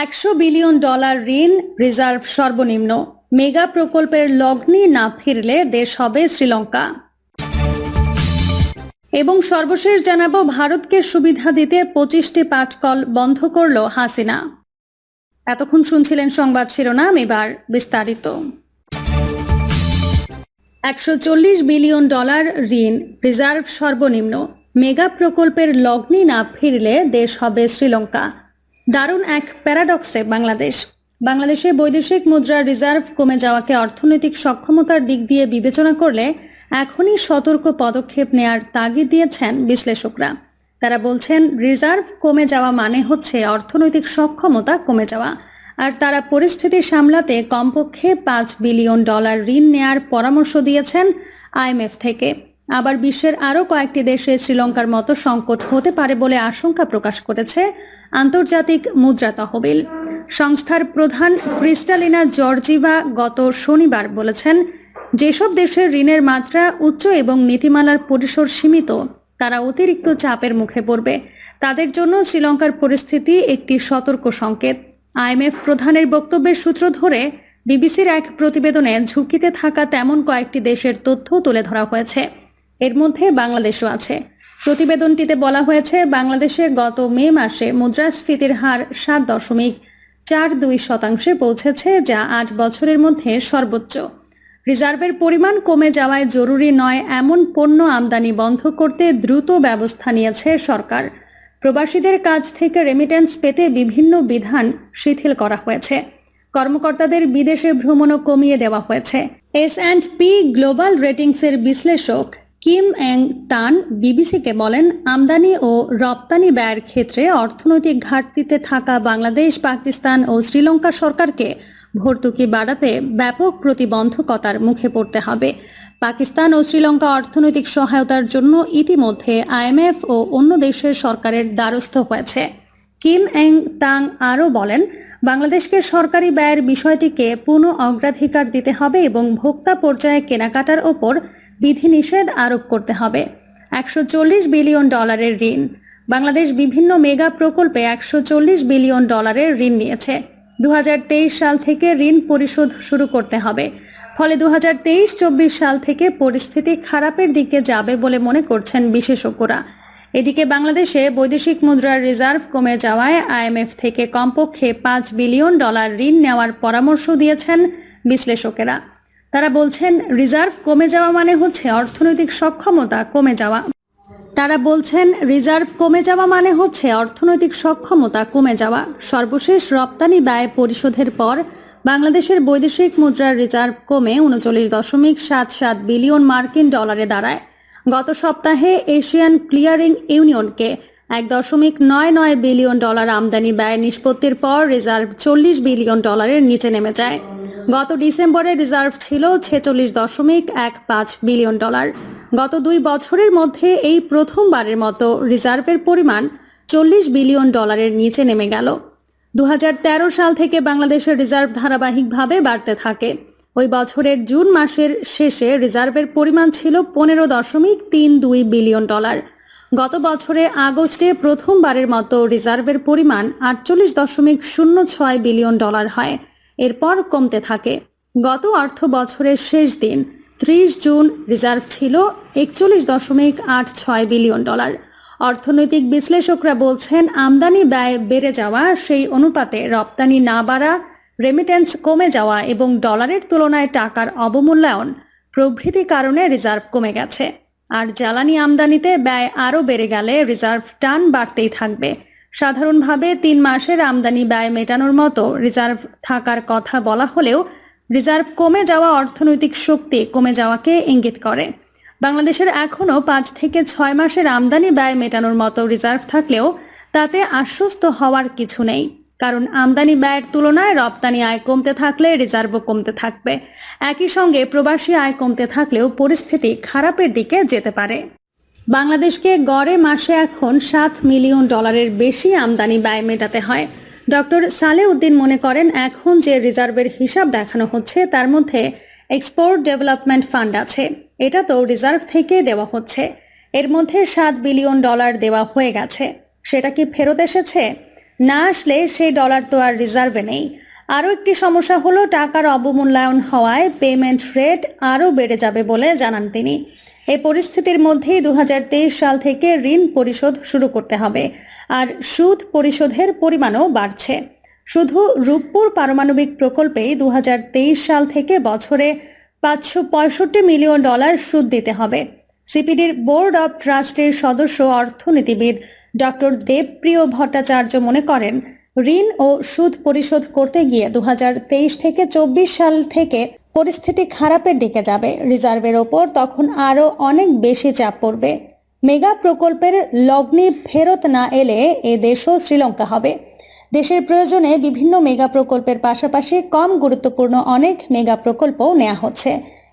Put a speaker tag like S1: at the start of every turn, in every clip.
S1: একশো billion dollar ঋণ reserve সর্বনিম্ন। মেগা প্রকল্পের লগ্নি না ফিরলে দেশ হবে শ্রীলঙ্কা। এবং সর্বশেষ জানাব, ভারতকে সুবিধা দিতে পঁচিশটি পাটকল বন্ধ করল হাসিনা। এতক্ষণ শুনছিলেন সংবাদ শিরোনাম, এবার বিস্তারিত। একশো চল্লিশ বিলিয়ন ডলার ঋণ রিজার্ভ সর্বনিম্ন। মেগা প্রকল্পের লগ্নি না ফিরলে দেশ হবে শ্রীলঙ্কা। দারুণ এক প্যারাডক্সে বাংলাদেশ। বাংলাদেশে বৈদেশিক মুদ্রার রিজার্ভ কমে যাওয়াকে অর্থনৈতিক সক্ষমতার দিক দিয়ে বিবেচনা করলে এখনই সতর্ক পদক্ষেপ নেয়ার তাগিদ দিয়েছেন বিশ্লেষকরা। তারা বলছেন, রিজার্ভ কমে যাওয়া মানে হচ্ছে অর্থনৈতিক সক্ষমতা কমে যাওয়া। আর তারা পরিস্থিতি সামলাতে কমপক্ষে পাঁচ বিলিয়ন ডলার ঋণ নেয়ার পরামর্শ দিয়েছেন আইএমএফ থেকে। আবার বিশ্বের আরও কয়েকটি দেশে শ্রীলঙ্কার মতো সংকট হতে পারে বলে আশঙ্কা প্রকাশ করেছে আন্তর্জাতিক মুদ্রা তহবিল। সংস্থার প্রধান ক্রিস্টালিনা জর্জিভা গত শনিবার বলেছেন, যেসব দেশের ঋণের মাত্রা উচ্চ এবং নীতিমালার পরিসর সীমিত, তারা অতিরিক্ত চাপের মুখে পড়বে। তাদের জন্য শ্রীলঙ্কার পরিস্থিতি একটি সতর্ক সংকেত। আইএমএফ প্রধানের বক্তব্যের সূত্র ধরে, বিবিসির এক প্রতিবেদনে ঝুঁকিতে থাকা তেমন কয়েকটি দেশের তথ্য তুলে ধরা হয়েছে। এর মধ্যে বাংলাদেশও আছে। প্রতিবেদনটিতে বলা হয়েছে, বাংলাদেশে গত মে মাসে মুদ্রাস্ফীতির হার সাত দশমিক চার দুই শতাংশে পৌঁছেছে, যা আট বছরের মধ্যে সর্বোচ্চ। রিজার্ভের পরিমাণ কমে যাওয়ায় জরুরি নয় এমন পণ্য আমদানি বন্ধ করতে দ্রুত ব্যবস্থা নিয়েছে সরকার। প্রবাসীদের কাছ থেকে রেমিটেন্স পেতে বিভিন্ন বিধান শিথিল করা হয়েছে। কর্মকর্তাদের বিদেশে ভ্রমণও কমিয়ে দেওয়া হয়েছে। এস অ্যান্ড পি গ্লোবাল রেটিংসের বিশ্লেষক কিম এং তান বিবিসিকে বলেন, আমদানি ও রপ্তানি ব্যয়ের ক্ষেত্রে অর্থনৈতিক ঘাটতিতে থাকা বাংলাদেশ, পাকিস্তান ও শ্রীলঙ্কা সরকারকে ভর্তুকি বাড়াতে ব্যাপক প্রতিবন্ধকতার মুখে পড়তে হবে। পাকিস্তান ও শ্রীলঙ্কা অর্থনৈতিক সহায়তার জন্য ইতিমধ্যে আইএমএফ ও অন্য দেশের সরকারের দ্বারস্থ হয়েছে। কিম এং তাং আরও বলেন, বাংলাদেশকে সরকারি ব্যয়ের বিষয়টিকে পুনঃ অগ্রাধিকার দিতে হবে এবং ভোক্তা পর্যায়ে কেনাকাটার ওপর বিধিনিষেধ আরোপ করতে হবে। একশো চল্লিশ বিলিয়ন ডলারের ঋণ। বাংলাদেশ বিভিন্ন মেগা প্রকল্পে একশো চল্লিশ বিলিয়ন ডলারের ঋণ নিয়েছে। দু হাজার তেইশ সাল থেকে ঋণ পরিশোধ শুরু করতে হবে। ফলে দু হাজার সাল থেকে পরিস্থিতি খারাপের দিকে যাবে বলে মনে করছেন বিশেষজ্ঞরা। এদিকে বাংলাদেশে বৈদেশিক মুদ্রার রিজার্ভ কমে যাওয়ায় আইএমএফ থেকে কমপক্ষে পাঁচ বিলিয়ন ডলার ঋণ নেওয়ার পরামর্শ দিয়েছেন বিশ্লেষকেরা। তারা বলছেন, রিজার্ভ কমে যাওয়া মানে হচ্ছে অর্থনৈতিক সক্ষমতা কমে যাওয়া। তারা বলছেন, রিজার্ভ কমে যাওয়া মানে হচ্ছে অর্থনৈতিক সক্ষমতা কমে যাওয়া। সর্বশেষ রপ্তানি ব্যয় পরিশোধের পর বাংলাদেশের বৈদেশিক মুদ্রার রিজার্ভ কমে উনচল্লিশ দশমিক সাত সাত বিলিয়ন মার্কিন ডলারে দাঁড়ায়। গত সপ্তাহে এশিয়ান ক্লিয়ারিং ইউনিয়নকে এক দশমিক নয় নয় বিলিয়ন ডলার আমদানি ব্যয় নিষ্পত্তির পর রিজার্ভ চল্লিশ বিলিয়ন ডলারের নিচে নেমে যায়। গত ডিসেম্বরে রিজার্ভ ছিল ছেচল্লিশ দশমিক এক পাঁচ বিলিয়ন ডলার। গত দুই বছরের মধ্যে এই প্রথমবারের মতো রিজার্ভের পরিমাণ চল্লিশ বিলিয়ন ডলারের নিচে নেমে গেল। দু হাজার তেরো সাল থেকে বাংলাদেশের রিজার্ভ ধারাবাহিকভাবে বাড়তে থাকে। ওই বছরের জুন মাসের শেষে রিজার্ভের পরিমাণ ছিল পনেরো দশমিক তিন দুই বিলিয়ন ডলার। গত বছরে আগস্টে প্রথমবারের মতো রিজার্ভের পরিমাণ আটচল্লিশ দশমিক শূন্য ছয় বিলিয়ন ডলার হয়। এরপর কমতে থাকে। গত অর্থ বছরের শেষ দিন, ত্রিশ জুন, রিজার্ভ ছিল একচল্লিশ দশমিক আট ছয় বিলিয়ন ডলার। অর্থনৈতিক বিশ্লেষকরা বলছেন, আমদানি ব্যয় বেড়ে যাওয়া, সেই অনুপাতে রপ্তানি না বাড়া রেমিটেন্স কমে যাওয়া এবং ডলারের তুলনায় টাকার অবমূল্যায়ন প্রভৃতি কারণে রিজার্ভ কমে গেছে। আর জ্বালানি আমদানিতে ব্যয় আরও বেড়ে গেলে রিজার্ভ টান বাড়তেই থাকবে। সাধারণভাবে তিন মাসের আমদানি ব্যয় মেটানোর মতো রিজার্ভ থাকার কথা বলা হলেও রিজার্ভ কমে যাওয়া অর্থনৈতিক শক্তি কমে যাওয়াকে ইঙ্গিত করে। বাংলাদেশের এখনও পাঁচ থেকে ছয় মাসের আমদানি ব্যয় মেটানোর মতো রিজার্ভ থাকলেও তাতে আশ্বস্ত হওয়ার কিছু নেই। কারণ আমদানি ব্যয়ের তুলনায় রপ্তানি আয় কমতে থাকলে রিজার্ভও কমতে থাকবে। একই সঙ্গে প্রবাসী আয় কমতে থাকলেও পরিস্থিতি খারাপের দিকে যেতে পারে। বাংলাদেশকে গড়ে মাসে এখন সাত মিলিয়ন ডলারের বেশি আমদানি ব্যয় মেটাতে হয়। ডক্টর সালে উদ্দিন মনে করেন, এখন যে রিজার্ভের হিসাব দেখানো হচ্ছে, তার মধ্যে এক্সপোর্ট ডেভেলপমেন্ট ফান্ড আছে। এটা তো রিজার্ভ থেকে দেওয়া হচ্ছে। এর মধ্যে সাত বিলিয়ন ডলার দেওয়া হয়ে গেছে। সেটা কি ফেরত এসেছে? না আসলে সেই ডলার তো আর রিজার্ভে নেই। আরও একটি সমস্যা হলো, টাকার অবমূল্যায়ন হওয়ায় পেমেন্ট রেট আরও বেড়ে যাবে বলে জানান তিনি। এই পরিস্থিতির মধ্যেই দু হাজার তেইশ সাল থেকে ঋণ পরিশোধ শুরু করতে হবে আর সুদ পরিশোধের পরিমাণও বাড়ছে। শুধু রূপপুর পারমাণবিক প্রকল্পেই দু হাজার তেইশ সাল থেকে বছরে পাঁচশো পঁয়ষট্টি মিলিয়ন ডলার সুদ দিতে হবে। সিপিডির বোর্ড অব ট্রাস্টের সদস্য অর্থনীতিবিদ ডক্টর দেবপ্রিয় ভট্টাচার্য মনে করেন ঋণ ও সুদ পরিশোধ করতে গিয়ে দু হাজার তেইশ থেকে চব্বিশ সাল থেকে পরিস্থিতি খারাপের দিকে যাবে। রিজার্ভের ওপর তখন আরও অনেক বেশি চাপ পড়বে। মেগা প্রকল্পের লগ্নি ফেরত না এলে এ দেশও শ্রীলঙ্কা হবে। দেশের প্রয়োজনে বিভিন্ন মেগা প্রকল্পের পাশাপাশি কম গুরুত্বপূর্ণ অনেক মেগা প্রকল্পও নেওয়া হচ্ছে।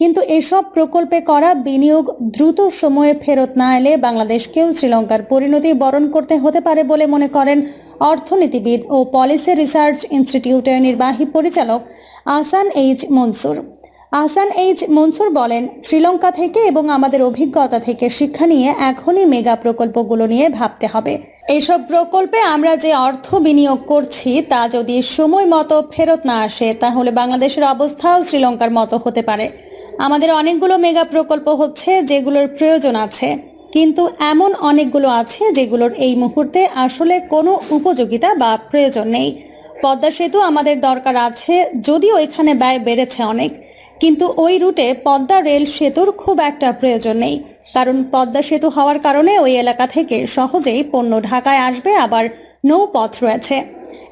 S1: কিন্তু এসব প্রকল্পে করা বিনিয়োগ দ্রুত সময়ে ফেরত না এলে বাংলাদেশকেও শ্রীলঙ্কার পরিণতি বরণ করতে হতে পারে বলে মনে করেন অর্থনীতিবিদ ও পলিসি রিসার্চ ইনস্টিটিউটের নির্বাহী পরিচালক আসান এইচ মনসুর। আহসান এইচ মনসুর বলেন, শ্রীলঙ্কা থেকে এবং আমাদের অভিজ্ঞতা থেকে শিক্ষা নিয়ে এখনই মেগা প্রকল্পগুলো নিয়ে ভাবতে হবে। এইসব প্রকল্পে আমরা যে অর্থ বিনিয়োগ করছি তা যদি সময় মতো ফেরত না আসে, তাহলে বাংলাদেশের অবস্থাও শ্রীলঙ্কার মতো হতে পারে। আমাদের অনেকগুলো মেগা প্রকল্প হচ্ছে, যেগুলোর প্রয়োজন আছে। কিন্তু এমন অনেকগুলো আছে যেগুলোর এই মুহূর্তে আসলে কোনো উপযোগিতা বা প্রয়োজন নেই। পদ্মা সেতু আমাদের দরকার আছে, যদিও এখানে ব্যয় বেড়েছে অনেক। কিন্তু ওই রুটে পদ্মা রেল সেতুর খুব একটা প্রয়োজন নেই। কারণ পদ্মা সেতু হওয়ার কারণে ওই এলাকা থেকে সহজেই পণ্য ঢাকায় আসবে, আবার নৌপথ রয়েছে।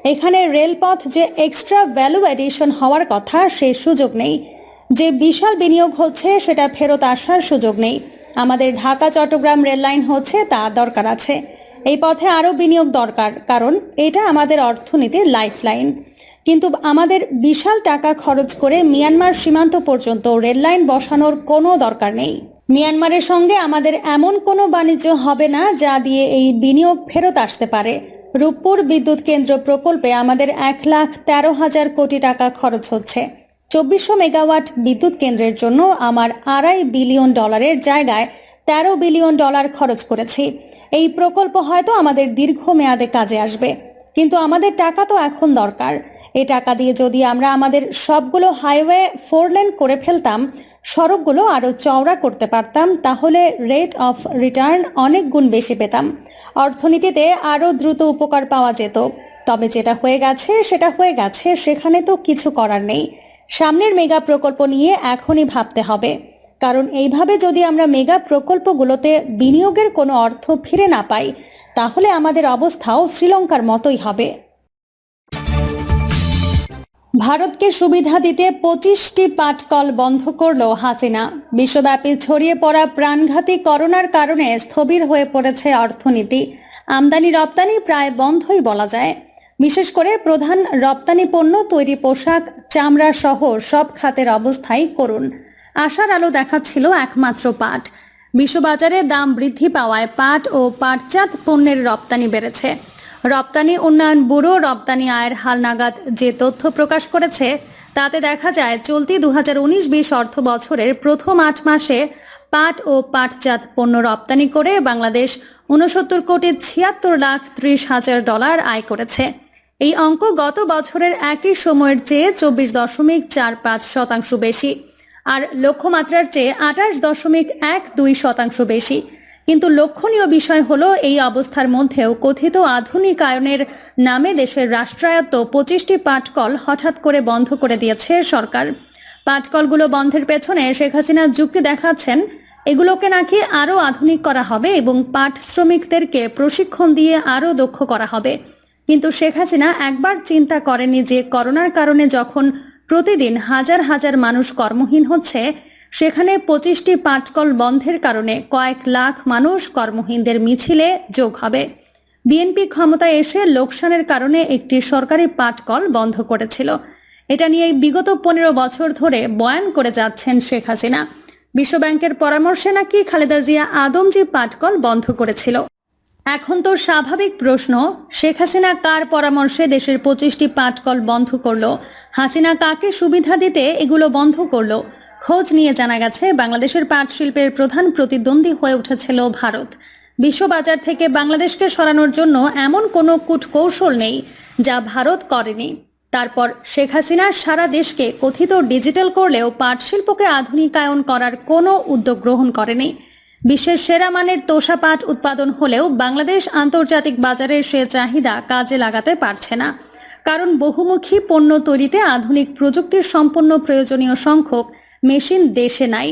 S1: এখানে রেলপথ যে এক্সট্রা ভ্যালু এডিশন হওয়ার কথা, সে সুযোগ নেই। যে বিশাল বিনিয়োগ হচ্ছে, সেটা ফেরত আসার সুযোগ নেই। আমাদের ঢাকা, চট্টগ্রাম রেল লাইন হচ্ছে, তা দরকার আছে। এই পথে আরও বিনিয়োগ দরকার, কারণ এটা আমাদের অর্থনীতির লাইফ লাইন কিন্তু আমাদের বিশাল টাকা খরচ করে মিয়ানমার সীমান্ত পর্যন্ত রেল লাইন বসানোর কোনো দরকার নেই। মিয়ানমারের সঙ্গে আমাদের এমন কোনো বাণিজ্য হবে না, যা দিয়ে এই বিনিয়োগ ফেরত আসতে পারে। রূপপুর বিদ্যুৎ কেন্দ্র প্রকল্পে আমাদের এক লাখ তেরো হাজার কোটি টাকা খরচ হচ্ছে। চব্বিশশো মেগাওয়াট বিদ্যুৎ কেন্দ্রের জন্য আমার আড়াই বিলিয়ন ডলারের জায়গায় তেরো বিলিয়ন ডলার খরচ করেছি। এই প্রকল্প হয়তো আমাদের দীর্ঘমেয়াদে কাজে আসবে, কিন্তু আমাদের টাকা তো এখন দরকার। এই টাকা দিয়ে যদি আমরা আমাদের সবগুলো হাইওয়ে ফোর লেন করে ফেলতাম, সড়কগুলো আরও চওড়া করতে পারতাম, তাহলে রেট অফ রিটার্ন অনেক গুণ বেশি পেতাম। অর্থনীতিতে আরও দ্রুত উপকার পাওয়া যেত, তবে যেটা হয়ে গেছে সেটা হয়ে গেছে, সেখানে তো কিছু করার নেই। সামনের মেগা প্রকল্প নিয়ে এখনই ভাবতে হবে। কারণ এইভাবে যদি আমরা মেগা প্রকল্পগুলোতে বিনিয়োগের কোনো অর্থ ফিরে না পাই, তাহলে আমাদের অবস্থাও শ্রীলঙ্কার মতোই হবে। ভারতকে সুবিধা দিতে পঁচিশটি পাটকল বন্ধ করল হাসিনা। বিশ্বব্যাপী ছড়িয়ে পড়া প্রাণঘাতী করোনার কারণে স্থবির হয়ে পড়েছে অর্থনীতি। আমদানি রপ্তানি প্রায় বন্ধই বলা যায়। বিশেষ করে প্রধান রপ্তানি পণ্য, তৈরি পোশাক, চামড়া সহ সব খাতের অবস্থাই করুন। আশার আলো দেখাচ্ছিল একমাত্র পাট। বিশ্ববাজারে দাম বৃদ্ধি পাওয়ায় পাট ও পাটজাত পণ্যের রপ্তানি বেড়েছে। রপ্তানি উন্নয়ন ব্যুরো, রপ্তানি আয়ের হালনাগাদ যে তথ্য প্রকাশ করেছে, তাতে দেখা যায় চলতি দু হাজার উনিশ বিশ অর্থ বছরের প্রথম আট মাসে পাট ও পাটজাত পণ্য রপ্তানি করে বাংলাদেশ উনসত্তর কোটি ছিয়াত্তর লাখ ত্রিশ হাজার ডলার আয় করেছে। এই অঙ্ক গত বছরের একই সময়ের চেয়ে চব্বিশ দশমিক চার পাঁচ শতাংশ বেশি। আর লক্ষ্যমাত্রার চেয়ে আঠাশ দশমিক এক দুই শতাংশ বেশি। কিন্তু লক্ষণীয় বিষয় হলো, এই অবস্থার মধ্যেও কথিত আধুনিকায়নের নামে দেশের রাষ্ট্রায়ত্ত পঁচিশটি পাটকল হঠাৎ করে বন্ধ করে দিয়েছে সরকার। পাটকলগুলো বন্ধের পেছনে শেখ হাসিনা যুক্তি দেখাচ্ছেন, এগুলোকে নাকি আরও আধুনিক করা হবে এবং পাট শ্রমিকদেরকে প্রশিক্ষণ দিয়ে আরও দক্ষ করা হবে। কিন্তু শেখ হাসিনা একবার চিন্তা করেনি যে করোনার কারণে যখন প্রতিদিন হাজার হাজার মানুষ কর্মহীন হচ্ছে, সেখানে পঁচিশটি পাটকল বন্ধের কারণে কয়েক লাখ মানুষ কর্মহীনদের মিছিলে যোগ হবে। বিএনপি ক্ষমতায় এসে লোকসানের কারণে একটি সরকারি পাটকল বন্ধ করেছিল। এটা নিয়ে বিগত পনেরো বছর ধরে বয়ান করে যাচ্ছেন শেখ হাসিনা। বিশ্বব্যাংকের পরামর্শে নাকি খালেদা জিয়া আদমজি পাটকল বন্ধ করেছিল। এখন তো স্বাভাবিক প্রশ্ন, শেখ হাসিনা কার পরামর্শে দেশের পঁচিশটি পাটকল বন্ধ করল? হাসিনা কাকে সুবিধা দিতে এগুলো বন্ধ করল। খোঁজ নিয়ে জানা গেছে, বাংলাদেশের পাট শিল্পের প্রধান প্রতিদ্বন্দ্বী হয়ে উঠেছিল ভারত। বিশ্ববাজার থেকে বাংলাদেশকে সরানোর জন্য এমন কোনো কূটকৌশল নেই যা ভারত করেনি। তারপর শেখ হাসিনা সারা দেশকে কথিত ডিজিটাল করলেও পাট শিল্পকে আধুনিকায়ন করার কোনো উদ্যোগ গ্রহণ করেনি। বিশ্বের সেরা মানের তোষা পাট উৎপাদন হলেও বাংলাদেশ আন্তর্জাতিক বাজারে সে চাহিদা কাজে লাগাতে পারছে না। কারণ বহুমুখী পণ্য তৈরিতে আধুনিক প্রযুক্তির সম্পন্ন প্রয়োজনীয় সংখ্যক মেশিন দেশে নাই।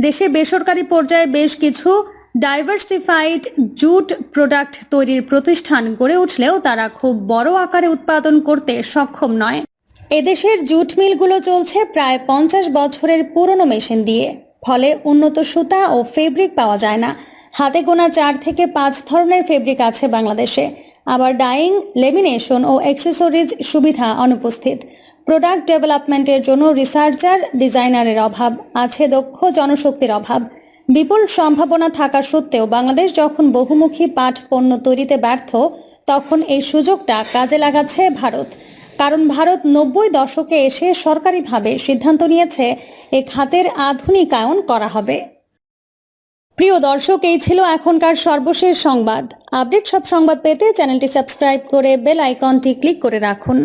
S1: দেশে বেসরকারি পর্যায়ে বেশ কিছু ডাইভার্সিফাইড জুট প্রোডাক্ট তৈরির প্রতিষ্ঠান গড়ে উঠলেও তারা খুব বড় আকারে উৎপাদন করতে সক্ষম নয়। এদেশের জুট মিলগুলো চলছে প্রায় পঞ্চাশ বছরের পুরনো মেশিন দিয়ে। ফলে উন্নত সুতা ও ফেব্রিক পাওয়া যায় না। হাতে গোনা চার থেকে পাঁচ ধরনের ফেব্রিক আছে বাংলাদেশে। আবার ডাইং, লেমিনেশন ও অ্যাক্সেসরিজ সুবিধা অনুপস্থিত। প্রোডাক্ট ডেভেলপমেন্টের জন্য রিসার্চার, ডিজাইনারের অভাব, আছে দক্ষ জনশক্তির অভাব। বিপুল সম্ভাবনা থাকা সত্ত্বেও বাংলাদেশ যখন বহুমুখী পাট পণ্য তৈরিতে ব্যর্থ, তখন এই সুযোগটা কাজে লাগাচ্ছে ভারত। কারণ ভারত নব্বই দশকে এসে সরকারিভাবে সিদ্ধান্ত নিয়েছে, এ খাতের আধুনিকায়ন করা হবে। প্রিয় দর্শক, এই ছিল এখনকার সর্বশেষ সংবাদ। আপডেট সব সংবাদ পেতে চ্যানেলটি সাবস্ক্রাইব করে বেল আইকনটি ক্লিক করে রাখুন।